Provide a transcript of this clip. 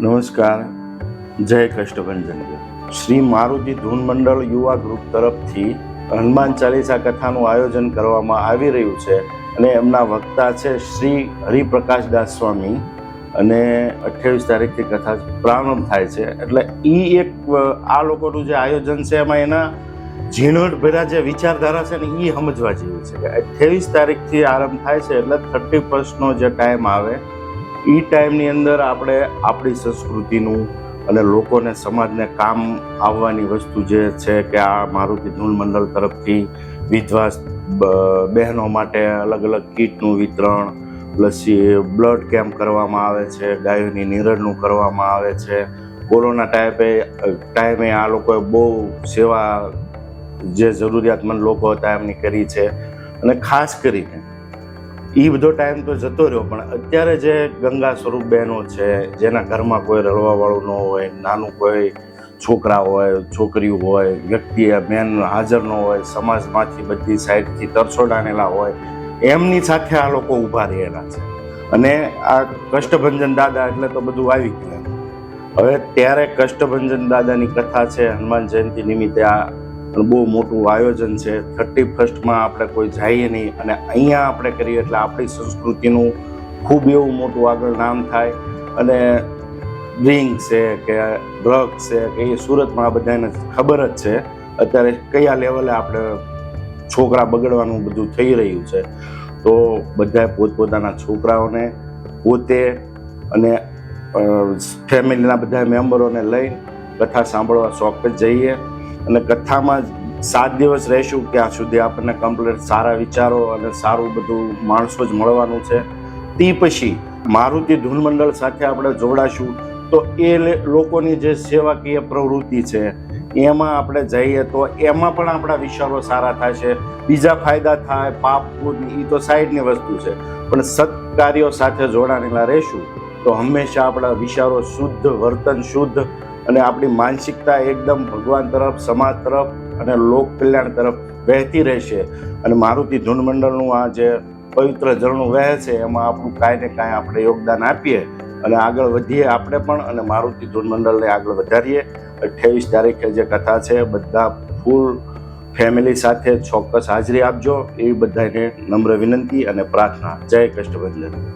નમસ્કાર. જય કષ્ટભંજન. શ્રી મારુતિ ધૂન મંડળ યુવા ગ્રુપ તરફથી હનુમાન ચાલીસા કથાનું આયોજન કરવામાં આવી રહ્યું છે અને એમના વક્તા છે શ્રી હરિપ્રકાશ દાસ સ્વામી અને અઠ્યાવીસ તારીખથી કથા પ્રારંભ થાય છે. એટલે એ એક આ લોકોનું જે આયોજન છે એમાં એના ઝીણવટ ભર્યા જે વિચારધારા છે ને એ સમજવા જેવી છે. કે અઠ્યાવીસ તારીખથી આરંભ થાય છે એટલે થર્ટી ફર્સ્ટનો જે ટાઈમ આવે એ ટાઈમની અંદર આપણે આપણી સંસ્કૃતિનું અને લોકોને સમાજને કામ આવવાની વસ્તુ જે છે કે આ મારુતિ ધૂન મંડળ તરફથી વિધવા બહેનો માટે અલગ અલગ કીટનું વિતરણ લસી બ્લડ કેમ્પ કરવામાં આવે છે, ગાયોની નિરણનું કરવામાં આવે છે. કોરોના ટાઈપે, ટાઈમે આ લોકોએ બહુ સેવા જે જરૂરિયાતમંદ લોકો હતા એમની કરી છે. અને ખાસ કરીને એ બધો ટાઈમ તો જતો રહ્યો, પણ અત્યારે જે ગંગા સ્વરૂપ બહેનો છે, જેના ઘરમાં કોઈ રળવાવાળું ન હોય, નાનું કોઈ છોકરા હોય, છોકરીઓ હોય, વ્યક્તિ, બેન હાજર ન હોય, સમાજમાંથી બધી સાઈડથી તરછોડાનેલા હોય, એમની સાથે આ લોકો ઊભા રહેલા છે. અને આ કષ્ટભંજન દાદા એટલે તો બધું આવી ગયું. હવે ત્યારે કષ્ટભંજન દાદાની કથા છે, હનુમાન જયંતિ નિમિત્તે આ પણ બહુ મોટું આયોજન છે. થર્ટી ફર્સ્ટમાં આપણે કોઈ જઈએ નહીં અને અહીંયા આપણે કરીએ એટલે આપણી સંસ્કૃતિનું ખૂબ એવું મોટું આગળ નામ થાય. અને ડ્રિંક છે કે ડ્રગ છે કે એ સુરતમાં આ બધાને ખબર જ છે. અત્યારે કયા લેવલે આપણે છોકરા બગડવાનું બધું થઈ રહ્યું છે. તો બધાએ પોતપોતાના છોકરાઓને પોતે અને ફેમિલીના બધા મેમ્બરોને લઈ કથા સાંભળવા ચોક્કસ જઈએ. અને કથામાં સાત દિવસ રહીશું ત્યાં સુધી આપણને કમ્પ્લીટ સારા વિચારો અને સારું બધું માણસો જ મળવાનું છે. તે પછી મારુતિ ધૂન મંડળ સાથે આપણે જોડાશું. તો એ લોકોની જે સેવાકીય પ્રવૃત્તિ છે, એમાં આપણે જઈએ તો એમાં પણ આપણા વિચારો સારા થાય છે. બીજા ફાયદા થાય, પાપ પુણ્ય એ તો સાઈડની વસ્તુ છે. પણ સત્કાર્યો સાથે જોડાણેલા રહેશું તો હંમેશા આપણા વિચારો શુદ્ધ, વર્તન શુદ્ધ અને આપણી માનસિકતા એકદમ ભગવાન તરફ, સમાજ તરફ અને લોક કલ્યાણ તરફ વહેતી રહેશે. અને મારુતિ ધૂન મંડળનું આ જે પવિત્ર ઝરણું વહે છે, એમાં આપણું કાંઈ ને કાંઈ આપણે યોગદાન આપીએ અને આગળ વધીએ આપણે પણ અને મારુતિ ધૂન મંડળને આગળ વધારીએ. અઠ્યાવીસ તારીખે જે કથા છે, બધા ફૂલ ફેમિલી સાથે ચોક્કસ હાજરી આપજો. એવી બધાને નમ્ર વિનંતી અને પ્રાર્થના. જય કષ્ટભંજન.